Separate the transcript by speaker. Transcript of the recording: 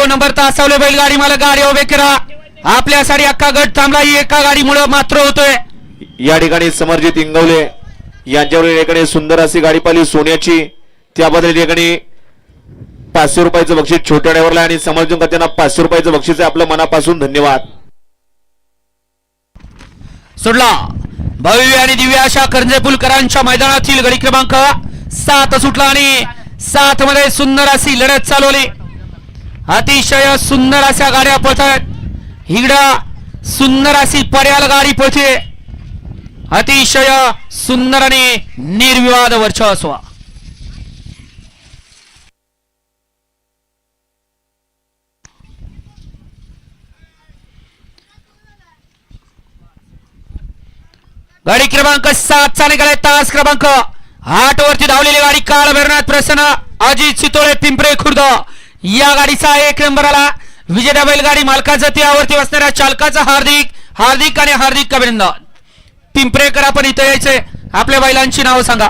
Speaker 1: दोन नंबर तासावले बैलगाडी मला गाडी उभे करा. आपल्यासाठी अख्खा गट थांबला. ही एका गाडीमुळे मात्र होतोय.
Speaker 2: या ठिकाणी समरजित इंगवले यांच्यावर या ठिकाणी सुंदर अशी गाडी पाहिली सोन्याची. त्याबद्दल या ठिकाणी पाचशे रुपयाचं बक्षीस छोट्या ड्रायव्हरला आणि समर्जन त्यांना पाचशे रुपयाचं बक्षीस आहे. आपलं मनापासून धन्यवाद.
Speaker 1: सोडला. भव्य आणि दिव्य अशा करंजेपुलकरांच्या मैदानातील गडी क्रमांक सात सुटला आणि सात मध्ये सुंदर अशी लढत चालवली. अतिशय सुंदर अशा गाड्या पळतात इकडं सुंदर अशी पर्याल गाडी पळते अतिशय सुंदर आणि निर्विवाद वर्चस्व. गाडी क्रमांक सात चा निघालाय. तास क्रमांक आठ वरती धावलेली गाडी काळ भरण्यात प्रसन्न अजित चितोळे पिंपरे खुर्द. या गाडीचा एक नंबर आला. विजय बैलगाडी मालकाचं त्यावरती बसणाऱ्या चालकाचं हार्दिक हार्दिक आणि हार्दिक अभिनंदन. पिंपरेकर आपण इथं यायचंय. आपल्या बैलांची नावं सांगा.